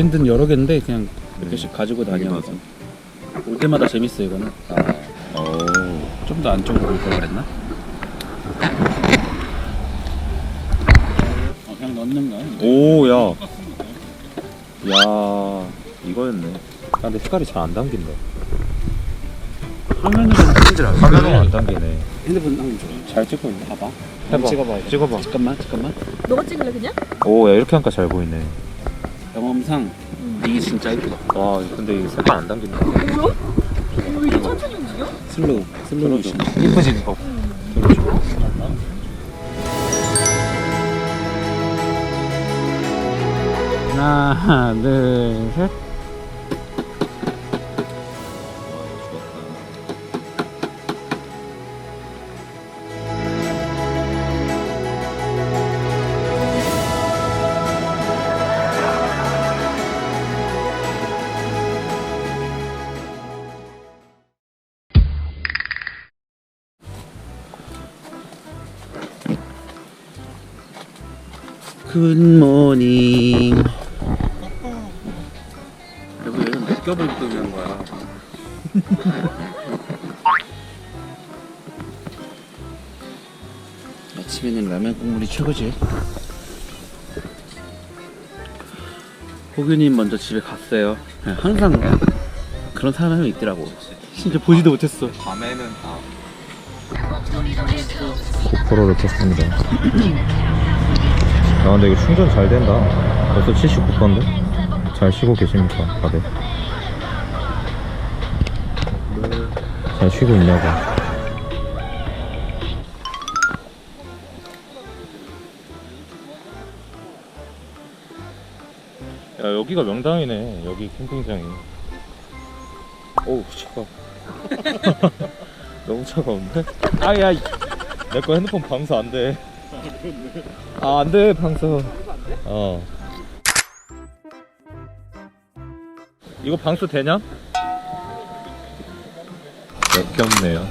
브랜드는 여러 개인데 그냥 몇 개씩 가지고 다녀서 맞아. 올 때마다 재밌어 이거는 어. 좀더 안쪽으로 올 걸 그랬나? 어, 그냥 넣는 거야 오, 야. 야, 이거였네. 아, 근데 색깔이 잘안 당긴다. 화면으로는 힘들어 화면은 안 당기네. 핸드폰 한번 줘. 잘 찍고 있네 봐봐 해봐. 찍어봐 찍어봐. 잠깐만 잠깐만 너가 찍을래 그냥? 오, 야, 이렇게 하니까 잘 보이네. 경험상 이게 진짜 이쁘다 와, 근데 이 색깔 안 당긴다. 뭐야? 왜 이렇게 천천히 움직여? 슬로우 슬로우 모션 이쁘지, 이거? 하나 둘셋 굿모닝 여보 얘는 몇 겹을 끄는 거야 아침에는 라면 국물이 최고지 호규님 먼저 집에 갔어요 네, 항상 그런 사람이 있더라고 진짜 보지도 못했어 밤에는 다. 고로를 켰습니다. 아, 근데 이거 충전 잘 된다. 벌써 79%인데? 잘 쉬고 계십니까, 다들? 잘 쉬고 있냐고. 야, 여기가 명당이네. 여기 캠핑장이. 어우, 차가. 너무 차가운데? 아야, 내 거 핸드폰 방수 안 돼. 아, 안 돼, 방수. 어. 이거 방수 되냐? 역겹네요.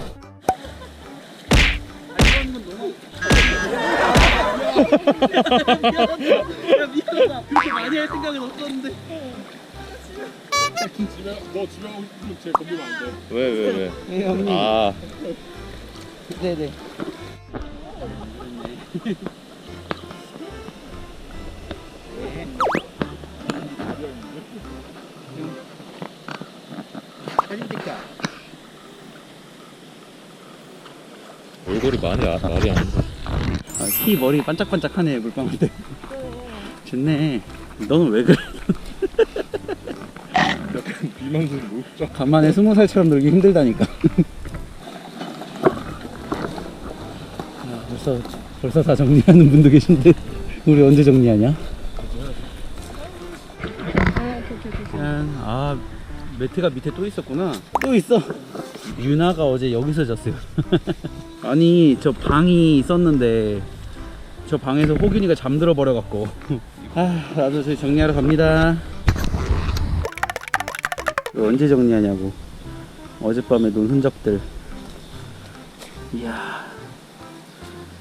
야 미안하다 그렇게 많이 할 생각은 없었는데 너 집에 오고 싶으면 제 건드면 안 돼. 왜, 왜, 왜? 네 형님 아, 네네 사진 찍자 얼굴이 많이 아, 말이 안 돼. 아, 키 머리 반짝반짝하네 물방울 때 좋네 너는 왜 그래 약간 비만든 무흡자. 간만에 스무 살처럼 놀기 힘들다니까 아, 벌써 벌써 다 정리하는 분도 계신데 우리 언제 정리하냐? 짠. 아 매트가 밑에 또 있었구나. 또 있어. 유나가 어제 여기서 잤어요. 아니 저 방이 있었는데 저 방에서 호균이가 잠들어 버려 갖고. 아 나도 저희 정리하러 갑니다. 언제 정리하냐고. 어젯밤에 논 흔적들. 이야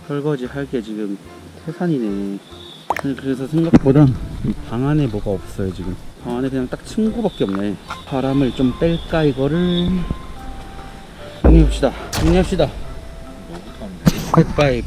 설거지 할 게 지금 태산이네. 아니, 그래서 생각보다 이방 안에 뭐가 없어요 지금. 방 안에 그냥 딱 침구밖에 없네. 바람을 좀 뺄까 이거를? 정리합시다. 정리합시다. 굿바이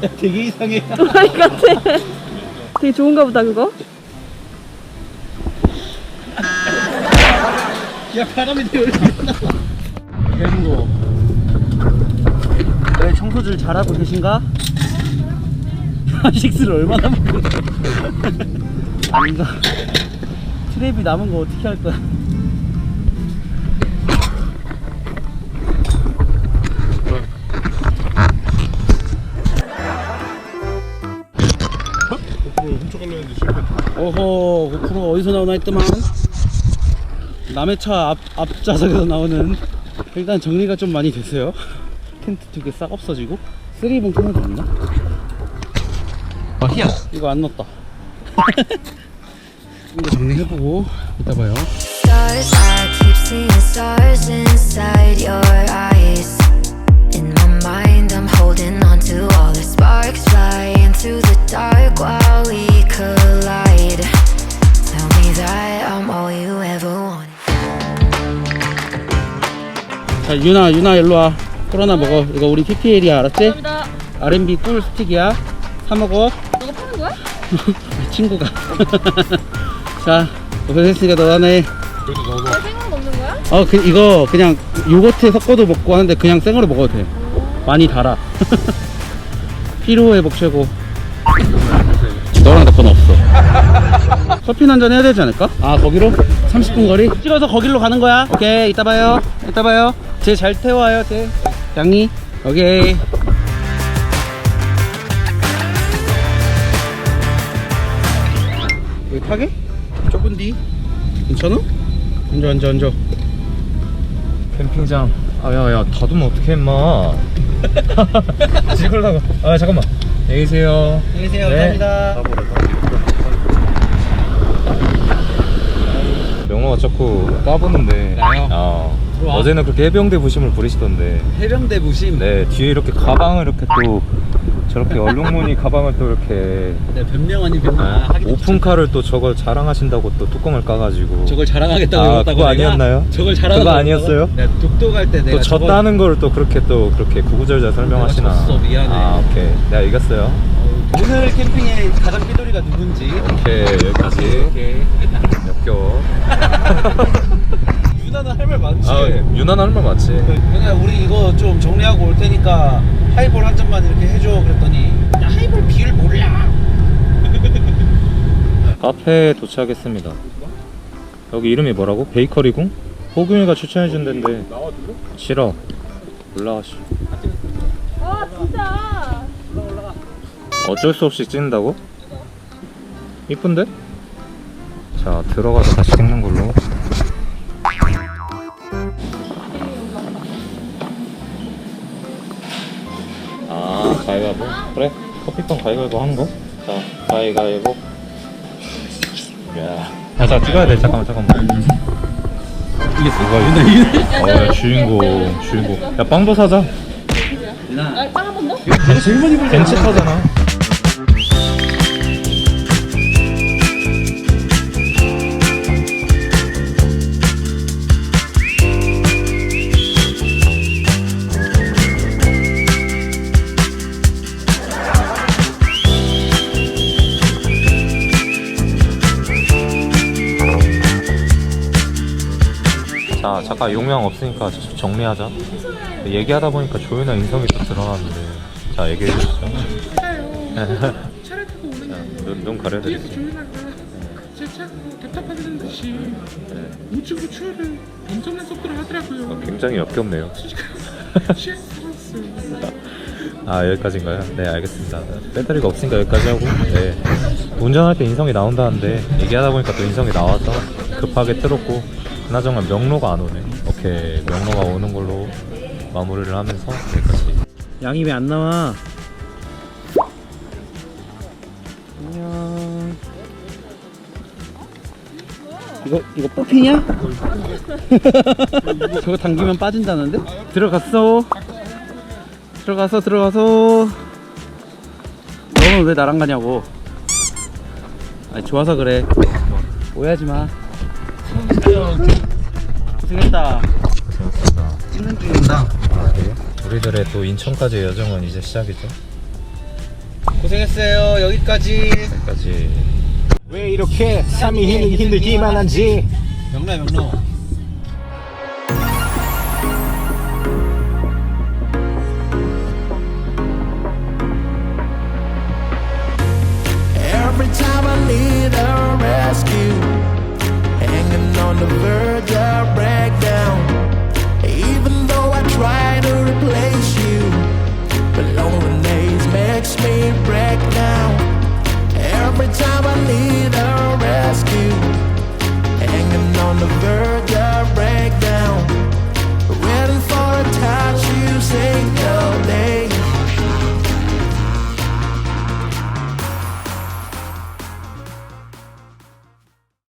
되게 이상해. 또라이 같아. 되게 좋은가 보다 그거? 야 바람이 되게 대한거 왜 청소들 잘하고 계신가? 식스를 얼마나 먹고 아닌가 트랩이 남은 거 어떻게 할 거야 오호 고프로 어디서 나오나 했더만 남의 차 앞, 앞좌석에서 나오는 일단 정리가 좀 많이 됐어요 텐트 두 개 싹 없어지고 쓰리봉 통은 됐나? 아 희야 이거 안 넣었다 이거 정리해보고 이따 봐요 Stars, I keep seeing stars inside your eyes. In my mind, I'm holding on to all the sparks, flying through the dark while we 자 유나 유나 일로와 코로나 먹어 이거 우리 PPL이야 알았지? 감사합니다. R&B 꿀 스틱이야 사 먹어 너가 파는 거야? 친구가 자 고생했으니까 너 하나 그래도 너도 나 생각 없는 거야? 어, 그, 이거 그냥 요거트 섞어도 먹고 하는데 그냥 생으로 먹어도 돼. 많이 달아. 피로 회복 최고. 너랑 내 건 없어. 커피 한 잔 해야 되지 않을까? 아, 거기로? 30분 거리? 찍어서 거기로 가는 거야. 오케이, 이따 봐요. 이따 봐요. 쟤 잘 태워요, 쟤. 양이. 오케이. 여기 타게? 좁은디? 괜찮아? 앉아, 앉아, 앉아. 캠핑장 아야야 닫으면 어떡해 임마 찍으려고 아 잠깐만 안녕히 계세요 안녕히 계세요. 네. 감사합니다. 명호가 자꾸 까부는데 나요? 아, 들어와. 어제는 그렇게 해병대 부심을 부리시던데 해병대 무심. 네 뒤에 이렇게 가방을 이렇게 또 저렇게 얼룩무늬 가방을 또 이렇게 네, 변명 아닌 변명. 아, 하기도 오픈카를 또 저걸 자랑하신다고 또 뚜껑을 까가지고 저걸 자랑하겠다고 아, 그거? 아니었나요? 저걸 자랑하고 그거 아니었어요? 네, 독도 갈 때 내가 또 저걸- 졌다는 걸또 그렇게 또 그렇게 구구절절 설명하시나 졌어, 미안해. 아 오케이 내가 이겼어요 오늘 캠핑의 가장 삐돌이가 누군지. 오케이 여기까지 오케이. 역겨워 유나는 할말 많지. 아 유난 하는 말 맞지 그냥 우리 이거 좀 정리하고 올 테니까 하이볼 한 잔만 이렇게 해줘 그랬더니 야 하이볼 비율 몰라. 카페에 도착했습니다 여기 이름이 뭐라고? 베이커리궁? 호균이가 추천해준 데인데 싫어 올라가시 아 진짜. 어쩔 수 없이 찍는다고? 이쁜데? 자 들어가서 다시 찍는 걸로 가위바위보? 그래 커피빵 가위바위보 하는 거? 자 가위바위보 야 아, 자 찍어야 돼 잠깐만 잠깐만 이게 이거 어 야, 주인공 주인공 야 빵도 사자 유나. 아빵한 번 더? 불 벤츠 타잖아 자 잠깐 용량 없으니까 저- 정리하자. 얘기하다 보니까 조연아 인성이 또 드러났는데 자 얘기해 주시죠. 차를 타고 오는 게 눈, 눈 가려드릴게요. 제 답답하다는 듯이 우측으로 추월을 엄청난 속도로 하더라고요. 어, 굉장히 역겹네요. 아 여기까지인가요? 네 알겠습니다. 배터리가 없으니까 여기까지 하고. 네. 운전할 때 인성이 나온다는데 얘기하다 보니까 또 인성이 나와서 급하게 틀었고 그나저나 명로가 안 오네 오케이 명로가 오는 걸로 마무리를 하면서 여기까지 양이 왜 안 나와? 안녕. 이거 이거 뽑히냐? 저거 당기면 빠진다는데? 들어갔어. 들어가서 들어가서. 너는 왜 나랑 가냐고? 아니 좋아서 그래. 오해하지 마. 고생했다. 고생했습니다 찍는 중입니다. 아, 그래요? 우리들의 또 인천까지의 여정은 이제 시작이죠 고생했어요. 여기까지. 여기까지 왜 이렇게 삶이 힘들, 힘들기만 한지 명라 명로. every time I need a rescue. Hanging on the verge of breakdown. Waiting for a touch, you say no.